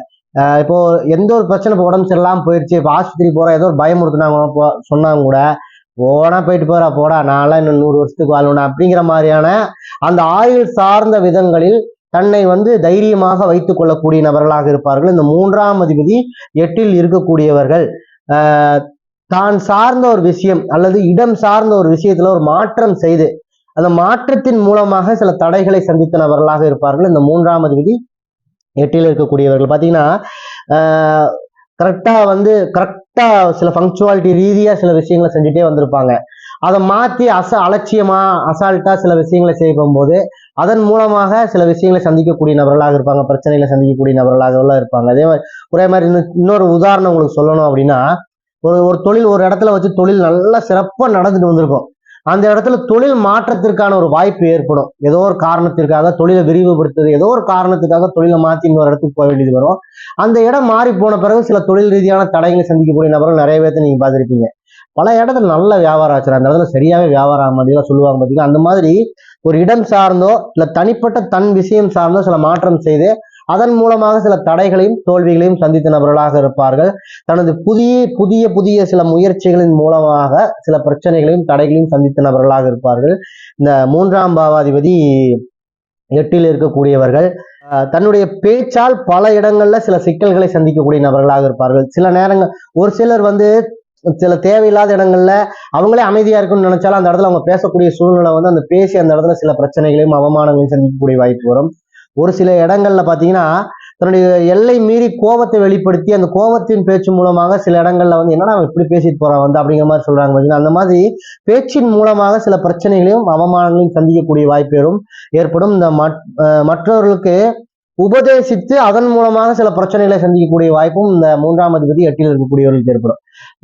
இப்போ எந்த ஒரு பிரச்சனை இப்போ உடம்பு சரியில்லாமல் போயிடுச்சு இப்போ ஆஸ்பத்திரி போகிற ஏதோ ஒரு பயமுறுத்துனாங்க சொன்னாங்க கூட போனா போயிட்டு போறா போடா நான்லாம் இன்னும் நூறு வருஷத்துக்கு வாழணும் அப்படிங்கிற மாதிரியான அந்த ஆயுள் சார்ந்த விதங்களில் தன்னை வந்து தைரியமாக வைத்துக் கொள்ளக்கூடிய நபர்களாக இருப்பார்கள். இந்த மூன்றாம் அதிபதி எட்டில் இருக்கக்கூடியவர்கள். ஆஹ் தான் சார்ந்த ஒரு விஷயம் அல்லது இடம் சார்ந்த ஒரு விஷயத்துல ஒரு மாற்றம் செய்து அந்த மாற்றத்தின் மூலமாக சில தடைகளை சந்தித்த நபர்களாக இருப்பார்கள். இந்த மூன்றாம் அதிபதி எட்டில் இருக்கக்கூடியவர்கள். பார்த்தீங்கன்னா கரெக்டாக வந்து கரெக்ட் கரெக்டாக சில ஃபங்க்சுவாலிட்டி ரீதியாக சில விஷயங்களை செஞ்சுட்டே வந்திருப்பாங்க. அதை மாற்றி அச அலட்சியமா அசால்ட்டாக சில விஷயங்களை செய்யும்போது அதன் மூலமாக சில விஷயங்களை சந்திக்கக்கூடிய நபர்களாக இருப்பாங்க பிரச்சனைகளை சந்திக்கக்கூடிய நபர்களாகலாம் இருப்பாங்க. அதே மாதிரி ஒரே மாதிரி இன்னொரு உதாரணம் உங்களுக்கு சொல்லணும் அப்படின்னா ஒரு ஒரு தொழில் ஒரு இடத்துல வச்சு தொழில் நல்லா சிறப்பாக நடந்துட்டு வந்திருக்கும். அந்த இடத்துல தொழில் மாற்றத்திற்கான ஒரு வாய்ப்பு ஏற்படும். ஏதோ ஒரு காரணத்திற்காக தொழிலை விரிவுபடுத்துறது ஏதோ ஒரு காரணத்துக்காக தொழிலை மாற்றி இன்னொரு இடத்துக்கு போக வேண்டியது வரும். அந்த இடம் மாறி போன பிறகு சில தொழில் ரீதியான தடைகளை சந்திக்கக்கூடிய நபர்கள் நிறைய பேர்த்த நீங்க பார்த்துருப்பீங்க. பல இடத்துல நல்ல வியாபாரம் ஆச்சு அந்த இடத்துல சரியாகவே வியாபாரம் ஆக சொல்லுவாங்க பார்த்தீங்கன்னா அந்த மாதிரி ஒரு இடம் சார்ந்தோ இல்லை தனிப்பட்ட தன் விஷயம் சார்ந்தோ சில மாற்றம் செய்து அதன் மூலமாக சில தடைகளையும் தோல்விகளையும் சந்தித்த நபர்களாக இருப்பார்கள். தனது புதிய புதிய புதிய சில முயற்சிகளின் மூலமாக சில பிரச்சனைகளையும் தடைகளையும் சந்தித்த நபர்களாக இருப்பார்கள். இந்த மூன்றாம் பாவாதிபதி எட்டில் இருக்கக்கூடியவர்கள். அஹ், தன்னுடைய பேச்சால் பல இடங்கள்ல சில சிக்கல்களை சந்திக்கக்கூடிய நபர்களாக இருப்பார்கள். சில நேரங்கள் ஒரு சிலர் வந்து சில தேவையில்லாத இடங்கள்ல அவங்களே அமைதியா இருக்கும்னு நினைச்சாலும் அந்த இடத்துல அவங்க பேசக்கூடிய சூழ்நிலை வந்து அந்த பேசி அந்த இடத்துல சில பிரச்சனைகளையும் அவமானங்களையும் சந்திக்கக்கூடிய வாய்ப்பு வரும். ஒரு சில இடங்கள்ல பாத்தீங்கன்னா தன்னுடைய எல்லை மீறி கோபத்தை வெளிப்படுத்தி அந்த கோபத்தின் பேச்சு மூலமாக சில இடங்கள்ல வந்து என்னடா அவன் இப்படி பேசிட்டு போறான் வந்து அப்படிங்கிற மாதிரி சொல்றாங்க. பாத்தீங்கன்னா அந்த மாதிரி பேச்சின் மூலமாக சில பிரச்சனைகளையும் அவமானங்களையும் சந்திக்கக்கூடிய வாய்ப்பு ஏற்படும். இந்த அஹ் மற்றவர்களுக்கு உபதேசித்து அதன் மூலமாக சில பிரச்சனைகளை சந்திக்கக்கூடிய வாய்ப்பும் இந்த மூன்றாம் அதிபதி எட்டில் இருக்கக்கூடியவர்களுக்கு ஏற்படும்.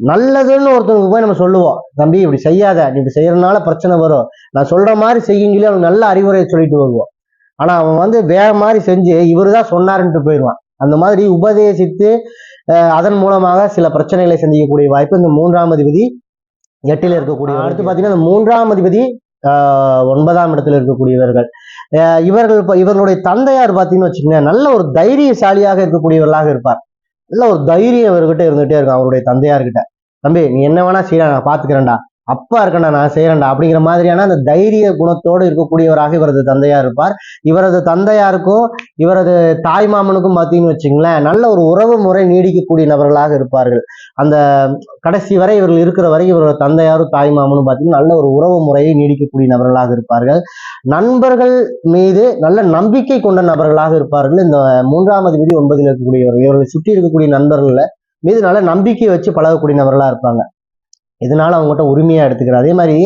நல்லதுன்னு ஒருத்தவங்களுக்கு போய் நம்ம சொல்லுவோம் தம்பி இப்படி செய்யாத நீ இப்படி செய்யறதுனால பிரச்சனை வரும். நான் சொல்ற மாதிரி செய்யுங்களே அவங்க நல்ல அறிவுரை சொல்லிட்டு வருவோம். ஆனா அவன் வந்து வேற மாதிரி செஞ்சு இவரு தான் சொன்னாருன்ட்டு போயிடுவான். அந்த மாதிரி உபதேசித்து அதன் மூலமாக சில பிரச்சனைகளை சந்திக்கக்கூடிய வாய்ப்பு இந்த மூன்றாம் அதிபதி எட்டில் இருக்கக்கூடிய அடுத்து பாத்தீங்கன்னா இந்த மூன்றாம் அதிபதி ஆஹ், ஒன்பதாம் இடத்துல இருக்கக்கூடியவர்கள். இவர்கள் இவர்களுடைய தந்தையார் பார்த்தீங்கன்னு வச்சுக்கோங்க நல்ல ஒரு தைரியசாலியாக இருக்கக்கூடியவர்களாக இருப்பார். நல்ல ஒரு தைரியம் இவர்கிட்ட இருந்துகிட்டே இருக்கும் அவருடைய தந்தையார்கிட்ட. தம்பி நீ என்ன வேணா செய்யலாம் நான் பாத்துக்கிறேன்டா. அப்பா இருக்கண்ணா நான் செய்யறேன்டா அப்படிங்கிற மாதிரியான அந்த தைரிய குணத்தோடு இருக்கக்கூடியவராக இவரது தந்தையார் இருப்பார். இவரது தந்தையாருக்கும் இவரது தாய் மாமனுக்கும் பார்த்தீங்கன்னு வச்சுங்களேன் நல்ல ஒரு உறவு முறை நீடிக்கக்கூடிய நபர்களாக இருப்பார்கள். அந்த கடைசி வரை இவர்கள் இருக்கிற வரை இவரோட தந்தையாரும் தாய் மாமனும் பார்த்தீங்கன்னா நல்ல ஒரு உறவு முறையை நீடிக்கக்கூடிய நபர்களாக இருப்பார்கள். நண்பர்கள் மீது நல்ல நம்பிக்கை கொண்ட நபர்களாக இருப்பார்கள். இந்த மூன்றாவது அதிபதி ஒன்பதில் இருக்கக்கூடியவர்கள் இவர்களை சுற்றி இருக்கக்கூடிய நண்பர்களில் மீது நல்ல நம்பிக்கை வச்சு பழகக்கூடிய நபர்களாக இருப்பாங்க. இதனால அவங்ககிட்ட உரிமையாக எடுத்துக்கிறார். அதே மாதிரி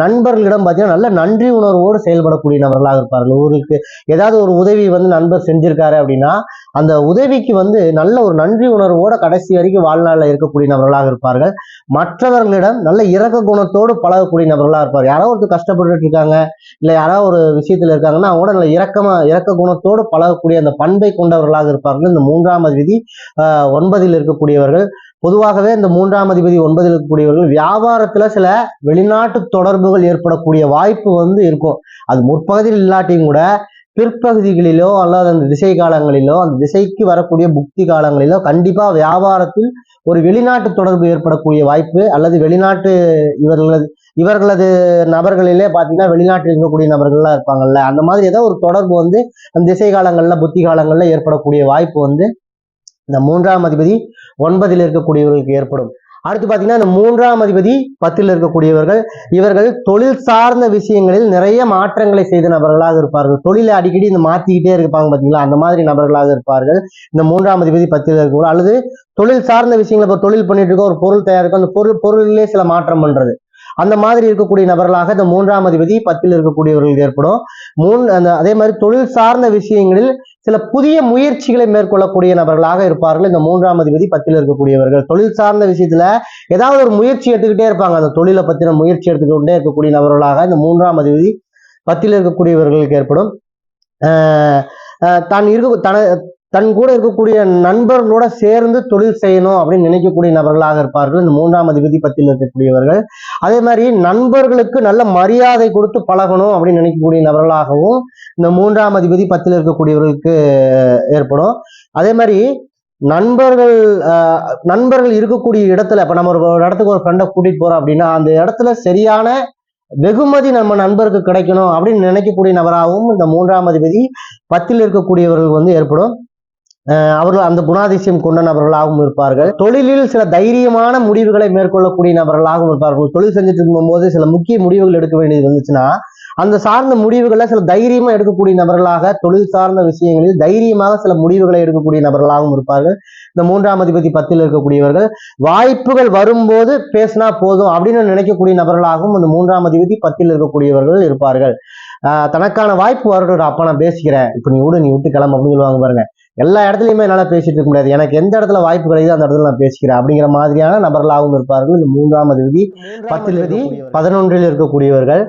நண்பர்களிடம் பார்த்தீங்கன்னா நல்ல நன்றி உணர்வோடு செயல்படக்கூடிய நபர்களாக இருப்பார்கள். ஊருக்கு ஏதாவது ஒரு உதவி வந்து நண்பர் செஞ்சுருக்காரு அப்படின்னா அந்த உதவிக்கு வந்து நல்ல ஒரு நன்றி உணர்வோட கடைசி வரைக்கும் வாழ்நாளில் இருக்கக்கூடிய நபர்களாக இருப்பார்கள். மற்றவர்களிடம் நல்ல இரக்க குணத்தோடு பழகக்கூடிய நபர்களாக இருப்பார். யாரோ ஒருத்தர் கஷ்டப்பட்டுட்டு இருக்காங்க இல்லை யாரோ ஒரு விஷயத்தில் இருக்காங்கன்னா அவங்க கூட நல்ல இறக்கமாக இறக்க குணத்தோடு பழகக்கூடிய அந்த பண்பை கொண்டவர்களாக இருப்பார்கள். இந்த மூன்றாம் விதி ஆஹ், ஒன்பதில் இருக்கக்கூடியவர்கள். பொதுவாகவே இந்த மூன்றாம் அதிபதி ஒன்பதில் இருக்கக்கூடியவர்கள் வியாபாரத்துல சில வெளிநாட்டு தொடர்புகள் ஏற்படக்கூடிய வாய்ப்பு வந்து இருக்கும். அது முற்பகுதியில் இல்லாட்டியும் கூட பிற்பகுதிகளிலோ அல்லது அந்த திசை காலங்களிலோ அந்த திசைக்கு வரக்கூடிய புக்தி காலங்களிலோ கண்டிப்பா வியாபாரத்தில் ஒரு வெளிநாட்டு தொடர்பு ஏற்படக்கூடிய வாய்ப்பு அல்லது வெளிநாட்டு இவர்களது இவர்களது நபர்களிலே பார்த்தீங்கன்னா வெளிநாட்டில் இருக்கக்கூடிய நபர்கள்லாம் இருப்பாங்கல்ல. அந்த மாதிரி ஏதோ ஒரு தொடர்பு வந்து அந்த திசை காலங்கள்ல புத்தி காலங்கள்ல ஏற்படக்கூடிய வாய்ப்பு வந்து இந்த மூன்றாம் அதிபதி ஒன்பதில் இருக்கக்கூடியவர்களுக்கு ஏற்படும். அடுத்து பார்த்தீங்கன்னா இந்த மூன்றாம் அதிபதி பத்தில் இருக்கக்கூடியவர்கள் இவர்கள் தொழில் சார்ந்த விஷயங்களில் நிறைய மாற்றங்களை செய்த நபர்களாக இருப்பார்கள். தொழிலை அடிக்கடி இந்த மாத்திக்கிட்டே இருப்பாங்க பார்த்தீங்களா? அந்த மாதிரி நபர்களாக இருப்பார்கள். இந்த மூன்றாம் அதிபதி பத்தில் இருக்கக்கூடிய அல்லது தொழில் சார்ந்த விஷயங்களை இப்போ தொழில் பண்ணிட்டு இருக்கோம் ஒரு பொருள் தயாரிக்கும் அந்த பொருள் பொருளிலே சில மாற்றம் பண்றது. அந்த மாதிரி இருக்கக்கூடிய நபர்களாக இந்த மூன்றாம் அதிபதி பத்தில் இருக்கக்கூடியவர்களுக்கு ஏற்படும். மூன் அந்த அதே மாதிரி தொழில் சார்ந்த விஷயங்களில் சில புதிய முயற்சிகளை மேற்கொள்ளக்கூடிய நபர்களாக இருப்பார்கள். இந்த மூன்றாம் அதிபதி பத்தில் இருக்கக்கூடியவர்கள். தொழில் சார்ந்த விஷயத்துல ஏதாவது ஒரு முயற்சி எடுத்துக்கிட்டே இருப்பாங்க. அந்த தொழிலை பத்தின முயற்சி எடுத்துக்கொண்டே இருக்கக்கூடிய நபர்களாக இந்த மூன்றாம் அதிபதி பத்தில் இருக்கக்கூடியவர்களுக்கு ஏற்படும். ஆஹ் தான் இருக்க தன தன் கூட இருக்கக்கூடிய நண்பர்களோட சேர்ந்து தொழில் செய்யணும் அப்படின்னு நினைக்கக்கூடிய நபர்களாக இருப்பார்கள். இந்த மூன்றாம் அதிபதி பத்தில் இருக்கக்கூடியவர்கள். அதே மாதிரி நண்பர்களுக்கு நல்ல மரியாதை கொடுத்து பழகணும் அப்படின்னு நினைக்கக்கூடிய நபர்களாகவும் இந்த மூன்றாம் அதிபதி பத்தில் இருக்கக்கூடியவர்களுக்கு ஏற்படும். அதே மாதிரி நண்பர்கள் ஆஹ், நண்பர்கள் இருக்கக்கூடிய இடத்துல இப்ப நம்ம ஒரு இடத்துக்கு ஒரு ஃப்ரெண்டை கூட்டிட்டு போறோம் அப்படின்னா அந்த இடத்துல சரியான வெகுமதி நம்ம நண்பருக்கு கிடைக்கணும் அப்படின்னு நினைக்கக்கூடிய நபராகவும் இந்த மூன்றாம் அதிபதி பத்தில் இருக்கக்கூடியவர்கள் வந்து ஏற்படும். அவர்கள் அந்த குணாதிசயம் கொண்ட நபர்களாகவும் இருப்பார்கள். தொழிலில் சில தைரியமான முடிவுகளை மேற்கொள்ளக்கூடிய நபர்களாகவும் இருப்பார்கள். தொழில் செஞ்சுட்டு இருக்கும்போது சில முக்கிய முடிவுகள் எடுக்க வேண்டியது வந்துச்சுன்னா அந்த சார்ந்த முடிவுகளை சில தைரியமா எடுக்கக்கூடிய நபர்களாக தொழில் சார்ந்த விஷயங்களில் தைரியமாக சில முடிவுகளை எடுக்கக்கூடிய நபர்களாகவும் இருப்பார்கள். இந்த மூன்றாம் அதிபதி பத்தில் இருக்கக்கூடியவர்கள் வாய்ப்புகள் வரும்போது பேசினா போதும் அப்படின்னு நினைக்கக்கூடிய நபர்களாகவும் இந்த மூன்றாம் அதிபதி பத்தில் இருக்கக்கூடியவர்கள் இருப்பார்கள். ஆஹ் தனக்கான வாய்ப்பு வரட்டும் அப்ப நான் பேசிக்கிறேன். இப்ப நீ விடு நீ விட்டு கிளம்பு அப்படின்னு சொல்லுவாங்க பாருங்க. எல்லா இடத்துலயுமே என்னால பேசிட்டு இருக்க முடியாது. எனக்கு எந்த இடத்துல வாய்ப்பு கிடைக்குதோ அந்த இடத்துல நான் பேசிக்கிறேன். அப்படிங்கிற மாதிரியான நபர்களாகவும் இருப்பார்கள். இந்த மூன்றாம் அதிபதி பத்தில் பதினொன்றில் இருக்கக்கூடியவர்கள்.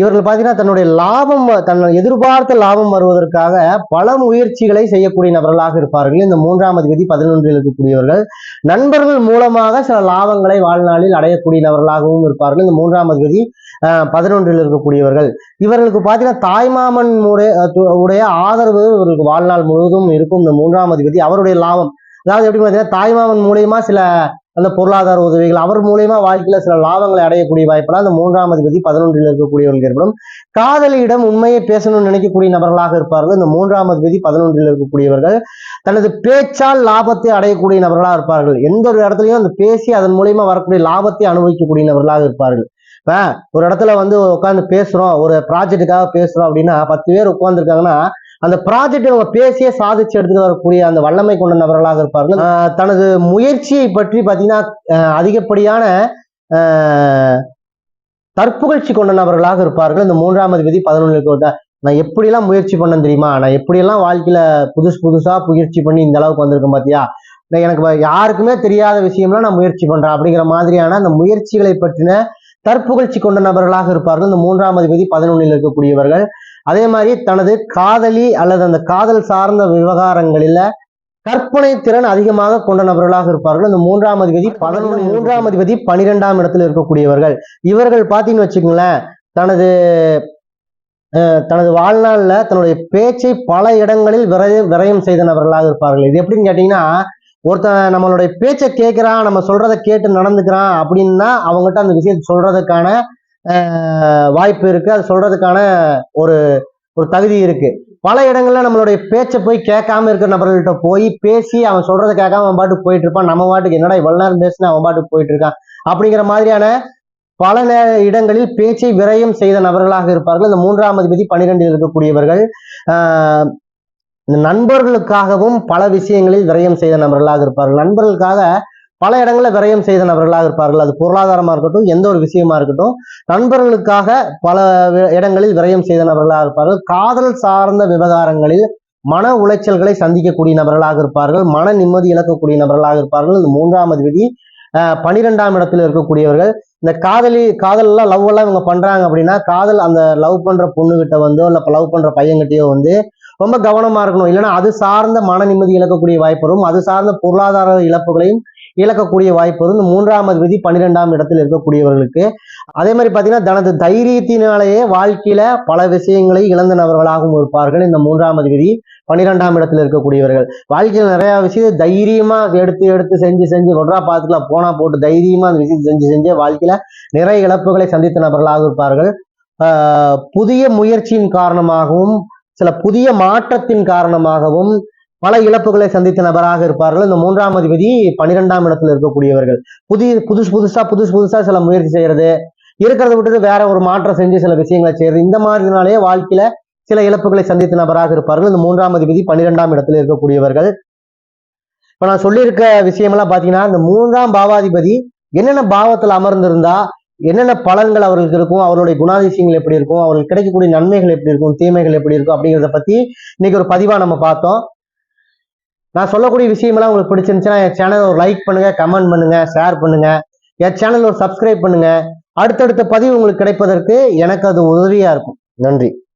இவர்கள் பார்த்தீங்கன்னா தன்னுடைய லாபம் தன் எதிர்பார்த்த லாபம் வருவதற்காக பல முயற்சிகளை செய்யக்கூடிய நபர்களாக இருப்பார்கள். இந்த மூன்றாம் அதிபதி பதினொன்றில் இருக்கக்கூடியவர்கள். நண்பர்கள் மூலமாக சில லாபங்களை வாழ்நாளில் அடையக்கூடிய நபர்களாகவும் இருப்பார்கள். இந்த மூன்றாம் அதிபதி பதினொன்றில் இருக்கக்கூடியவர்கள். இவர்களுக்கு பார்த்தீங்கன்னா தாய்மாமன் உடைய உடைய ஆதரவு இவர்களுக்கு வாழ்நாள் முழுவதும் இருக்கும். இந்த மூன்றாம் அதிபதி அவருடைய லாபம். அதாவது எப்படி பார்த்தீங்கன்னா தாய்மாமன் மூலியமா சில அந்த பொருளாதார உதவிகள் அவர் மூலியமா வாழ்க்கையில சில லாபங்களை அடையக்கூடிய வாய்ப்பெல்லாம் அந்த மூன்றாம் அதிபதி பதினொன்றில் இருக்கக்கூடியவர்கள் ஏற்படும். காதலியிடம் உண்மையை பேசணும்னு நினைக்கக்கூடிய நபர்களாக இருப்பார்கள். இந்த மூன்றாம் அதிபதி பதினொன்றில் இருக்கக்கூடியவர்கள் தனது பேச்சால் லாபத்தை அடையக்கூடிய நபர்களாக இருப்பார்கள். எந்த ஒரு இடத்துலையும் அந்த பேசி அதன் மூலியமா வரக்கூடிய லாபத்தை அனுபவிக்கக்கூடிய நபர்களாக இருப்பார்கள். இப்ப ஒரு இடத்துல வந்து உட்காந்து பேசுறோம் ஒரு ப்ராஜெக்ட்டுக்காக பேசுறோம் அப்படின்னா பத்து பேர் உட்காந்துருக்காங்கன்னா அந்த ப்ராஜெக்ட் அவங்க பேசியே சாதிச்சு எடுத்துட்டு வரக்கூடிய அந்த வல்லமை கொண்ட நபர்களாக இருப்பார்கள். தனது முயற்சியை பற்றி பார்த்தீங்கன்னா அதிகப்படியான ஆஹ் தற்புகழ்ச்சி கொண்ட நபர்களாக இருப்பார்கள். இந்த மூன்றாம் அதிபதி பதினொன்றுக்கு நான் எப்படிலாம் முயற்சி பண்ணேன் தெரியுமா? நான் எப்படியெல்லாம் வாழ்க்கையில புதுசு புதுசா முயற்சி பண்ணி இந்த அளவுக்கு வந்திருக்கேன் பாத்தியா? எனக்கு யாருக்குமே தெரியாத விஷயம்லாம் நான் முயற்சி பண்றேன். அப்படிங்கிற மாதிரியான அந்த முயற்சிகளை பற்றின தற்புகழ்ச்சி கொண்ட நபர்களாக இருப்பார்கள். இந்த மூன்றாம் அதிபதி பதினொன்னில் இருக்கக்கூடியவர்கள். அதே மாதிரி தனது காதலி அல்லது அந்த காதல் சார்ந்த விவகாரங்களில் கற்பனை திறன் அதிகமாக கொண்ட நபர்களாக இருப்பார்கள். இந்த மூன்றாம் அதிபதி பதினொன்று மூன்றாம் அதிபதி பனிரெண்டாம் இடத்தில் இருக்கக்கூடியவர்கள். இவர்கள் பார்த்தீங்கன்னு வச்சுக்கோங்களேன் தனது தனது வாழ்நாளில் தன்னுடைய பேச்சை பல இடங்களில் விரய விரயம் செய்த நபர்களாக இருப்பார்கள். இது எப்படின்னு கேட்டீங்கன்னா ஒருத்தன் நம்மளுடைய பேச்சை கேட்கிறான் நம்ம சொல்றதை கேட்டு நடந்துக்கிறான் அப்படின்னா அவங்ககிட்ட அந்த விஷயத்தை சொல்றதுக்கான வாய்ப்பு இருக்கு. அது சொல்றதுக்கான ஒரு ஒரு தகுதி இருக்கு. பல இடங்களில் நம்மளுடைய பேச்சை போய் கேட்காம இருக்கிற நபர்கள்ட்ட போய் பேசி அவன் சொல்கிறத கேட்காம அவன் பாட்டுக்கு போயிட்டு இருப்பான். நம்ம பாட்டுக்கு என்னடா இவ்வளோ நேரம் பேசினா அவன் பாட்டுக்கு போயிட்டு இருக்கான்? அப்படிங்கிற மாதிரியான பல நே இடங்களில் பேச்சை விரயம் செய்த நபர்களாக இருப்பார்கள். இந்த மூன்றாம் அதிபதி பனிரெண்டில் இருக்கக்கூடியவர்கள் இந்த நண்பர்களுக்காகவும் பல விஷயங்களில் விரயம் செய்த நபர்களாக இருப்பார்கள். நண்பர்களுக்காக பல இடங்களில் விரயம் செய்த நபர்களாக இருப்பார்கள். அது பொருளாதாரமா இருக்கட்டும் எந்த ஒரு விஷயமா இருக்கட்டும் நண்பர்களுக்காக பல இடங்களில் விரயம் செய்த நபர்களாக இருப்பார்கள். காதல் சார்ந்த விவகாரங்களில் மன உளைச்சல்களை சந்திக்கக்கூடிய நபர்களாக இருப்பார்கள். மன நிம்மதி இழக்கக்கூடிய நபர்களாக இருப்பார்கள். இந்த மூன்றாம் விதி. ஆஹ் பனிரெண்டாம் இடத்தில் இருக்கக்கூடியவர்கள் இந்த காதலி காதல் எல்லாம் லவ் எல்லாம் இவங்க பண்றாங்க அப்படின்னா காதல் அந்த லவ் பண்ற பொண்ணுகிட்ட வந்தோ இல்லை லவ் பண்ற பையன்கிட்டயோ வந்து ரொம்ப கவனமா இருக்கணும். இல்லைன்னா அது சார்ந்த மன நிம்மதி இழக்கக்கூடிய வாய்ப்பு வரும். அது சார்ந்த பொருளாதார இழப்புகளையும் இழக்கக்கூடிய வாய்ப்பு வந்து இந்த மூன்றாம் விதி பன்னிரெண்டாம் இடத்தில் இருக்கக்கூடியவர்களுக்கு. அதே மாதிரி பார்த்தீங்கன்னா தனது தைரியத்தினாலேயே வாழ்க்கையில பல விஷயங்களை இழந்த நபர்களாகவும் இருப்பார்கள். இந்த மூன்றாம் விதி பன்னிரெண்டாம் இடத்தில் இருக்கக்கூடியவர்கள். வாழ்க்கையில் நிறைய விஷயத்தை தைரியமா எடுத்து எடுத்து செஞ்சு செஞ்சு ஒன்றா பார்த்துக்கலாம் போனா போட்டு தைரியமா அந்த விஷயத்தை செஞ்சு செஞ்சு வாழ்க்கையில நிறைய இழப்புகளை சந்தித்த நபர்களாக இருப்பார்கள். ஆஹ் புதிய முயற்சியின் காரணமாகவும் சில புதிய மாற்றத்தின் காரணமாகவும் பல இழப்புகளை சந்தித்த நபராக இருப்பார்கள். இந்த மூன்றாம் அதிபதி பன்னிரெண்டாம் இடத்துல இருக்கக்கூடியவர்கள். புதிய புதுசு புதுசா புதுசு புதுசா சில முயற்சி செய்யறது இருக்கிறத விட்டுட்டு வேற ஒரு மாற்றம் செஞ்சு சில விஷயங்களை செய்யறது இந்த மாதிரினாலே வாழ்க்கையில சில இழப்புகளை சந்தித்த நபராக இருப்பார்கள். இந்த மூன்றாம் அதிபதி பன்னிரெண்டாம் இடத்துல இருக்கக்கூடியவர்கள். இப்ப நான் சொல்லியிருக்க விஷயமெல்லாம் பாத்தீங்கன்னா இந்த மூன்றாம் பாவாதிபதி என்னென்ன பாவத்தில் அமர்ந்திருந்தா என்னென்ன பலன்கள் அவர்களுக்கு இருக்கும் அவர்களுடைய குணாதிசயங்கள் எப்படி இருக்கும் அவர்களுக்கு கிடைக்கக்கூடிய நன்மைகள் எப்படி இருக்கும் தீமைகள் எப்படி இருக்கும் அப்படிங்கிறத பத்தி இன்னைக்கு ஒரு பதிவா நம்ம பார்த்தோம். நான் சொல்லக்கூடிய விஷயமெல்லாம் உங்களுக்கு பிடிச்சிருந்துச்சுன்னா என் சேனல் ஒரு லைக் பண்ணுங்க கமெண்ட் பண்ணுங்க ஷேர் பண்ணுங்க. என் சேனல் ஒரு சப்ஸ்கிரைப் பண்ணுங்க. அடுத்தடுத்த பதிவு உங்களுக்கு கிடைப்பதற்கு எனக்கு அது உதவியா இருக்கும். நன்றி.